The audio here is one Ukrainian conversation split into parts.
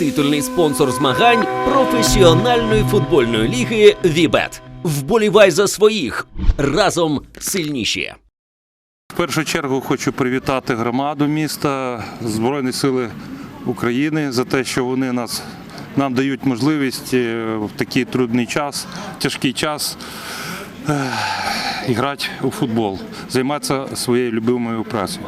титульний спонсор змагань професіональної футбольної ліги Вібет. Вболівай за своїх разом сильніші. В першу чергу хочу привітати громаду міста, Збройні Сили України за те, що вони нас нам дають можливість е, в такий трудний час, тяжкий час е, грати у футбол, займатися своєю любимою працею.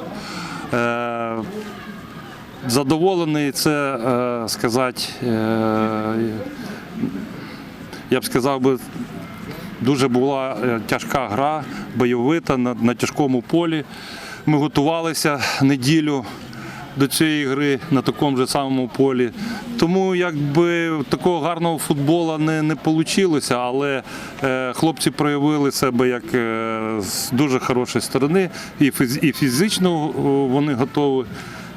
Задоволений це е, сказати, е, я б сказав би, Дуже була е, тяжка гра, бойовита на, на тяжкому полі. Ми готувалися неділю до цієї гри на такому ж самому полі. Тому якби такого гарного футболу не, не вийшло, але е, хлопці проявили себе як е, з дуже хорошої сторони, і, фіз, і фізично вони готові.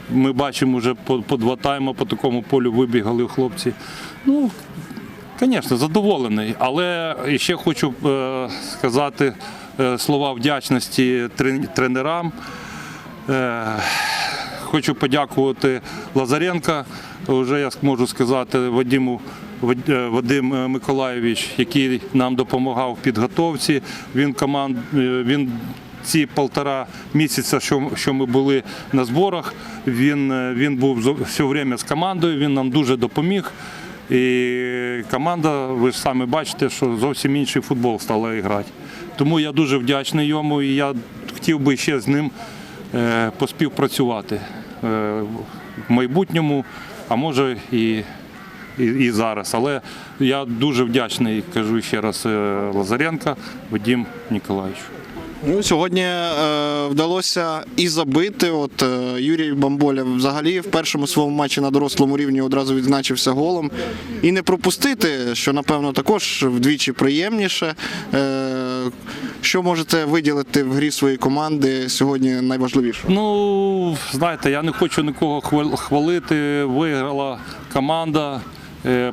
Ми бачимо вже по, по два тайми по такому полю вибігали хлопці. Ну, Звісно, задоволений, але ще хочу е, сказати е, слова вдячності тренерам. Е, Хочу подякувати Лазаренка, вже я можу сказати, Вадиму Вадим Миколайович, який нам допомагав в підготовці. Він команд він ці полтора місяця, що, що ми були на зборах, він, е, він був все время з командою, він нам дуже допоміг. І команда, ви ж самі бачите, що зовсім інший футбол стала грати. Тому я дуже вдячний йому і я хотів би ще з ним е, поспівпрацювати е, в майбутньому, а може і, і, і зараз. Але я дуже вдячний, кажу ще раз, Лазаренка Вадим Ніколаєвичу. Ну, сьогодні е, вдалося і забити. От е, Юрій Бамболя взагалі в першому своєму матчі на дорослому рівні одразу відзначився голом. І не пропустити, що напевно також вдвічі приємніше. Е, що можете виділити в грі своєї команди сьогодні найважливіше? Ну, знаєте, я не хочу нікого хвал- хвалити. Виграла команда,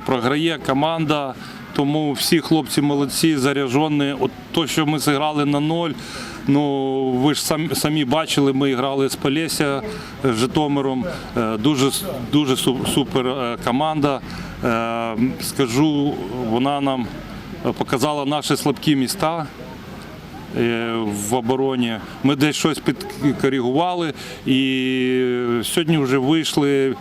програє команда. Тому всі хлопці молодці, заряжені. От то, що ми зіграли на ноль. Ну, ви ж самі, самі бачили, ми грали з Полісся з Житомиром. Е, Дуже, дуже супер е, команда. Е, Скажу, вона нам показала наші слабкі міста е, в обороні. Ми десь щось підкоригували і сьогодні вже вийшли е,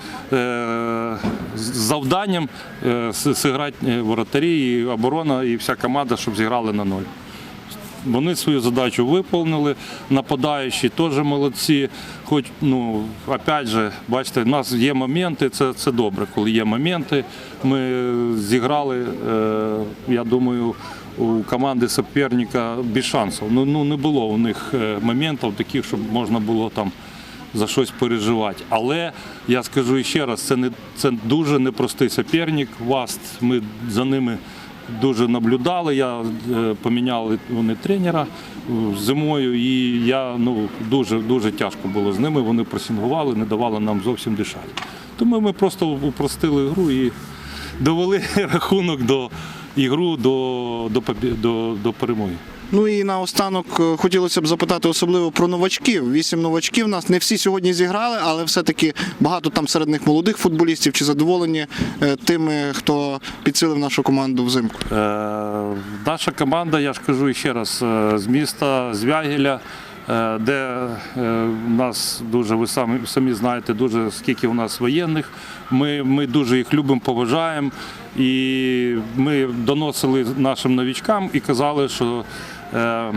з завданням е, зіграти воротарі, і оборона, і вся команда, щоб зіграли на ноль. Вони свою задачу виповнили, нападаючі теж молодці. Хоч, ну, опять же, бачите, в нас є моменти, це, це добре, коли є моменти. Ми зіграли, е, я думаю, у команди суперника без шансів. Ну, ну не було у них е, моментів таких, щоб можна було там за щось переживати. Але я скажу ще раз, це не це дуже непростий суперник. Васт, ми за ними дуже наблюдали. Я е, поміняли вони тренера е, зимою, і я ну дуже дуже тяжко було з ними. Вони пресингували, не давали нам зовсім дишати. Тому ми просто упростили гру і довели рахунок до ігру до, до, до, до перемоги. Ну і наостанок е, хотілося б запитати особливо про новачків. Вісім новачків у нас не всі сьогодні зіграли, але все-таки багато там серед них молодих футболістів чи задоволені е, тими, хто підсилив нашу команду взимку. Е, Наша команда, я ж кажу ще раз, е, з міста Звягеля, е, де е, у нас дуже, ви самі, самі знаєте, дуже скільки у нас воєнних. Ми, ми дуже їх любимо, поважаємо. І ми доносили нашим новічкам і казали, що е,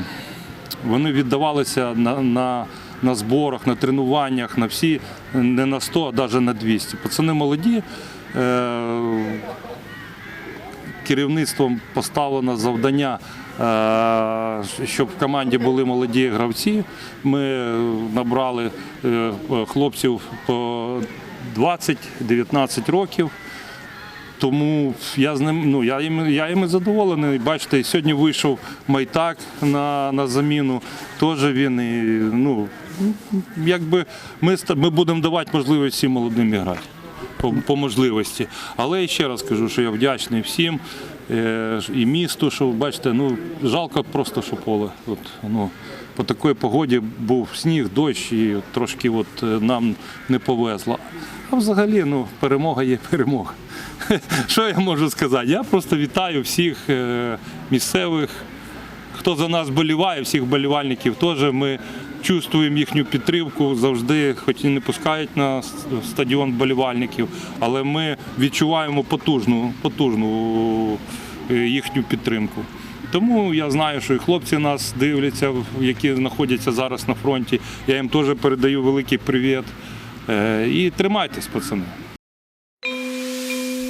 вони віддавалися на, на, на зборах, на тренуваннях, на всі, не на 100, а навіть на 200. Пацани молоді. Е, керівництвом поставлено завдання, е, щоб в команді були молоді гравці. Ми набрали е, хлопців по 20-19 років. Тому я з ним, ну я їм, я їм задоволений. Бачите, сьогодні вийшов Майтак на, на заміну. Теж він і ну якби ми, ми будемо давати можливість всім молодим грати по, по можливості. Але ще раз кажу, що я вдячний всім е, і місту, що бачите, ну жалко просто, що поле. От, ну, по такій погоді був сніг, дощ, і трошки от е, нам не повезло. А взагалі, ну, перемога є перемога. Що я можу сказати? Я просто вітаю всіх е, місцевих, хто за нас боліває, всіх болівальників теж. Ми чувствуємо їхню підтримку завжди, хоч і не пускають на стадіон болівальників, але ми відчуваємо потужну, потужну е, їхню підтримку. Тому я знаю, що і хлопці нас дивляться, які знаходяться зараз на фронті. Я їм теж передаю великий привіт. Е, І тримайтесь, пацани.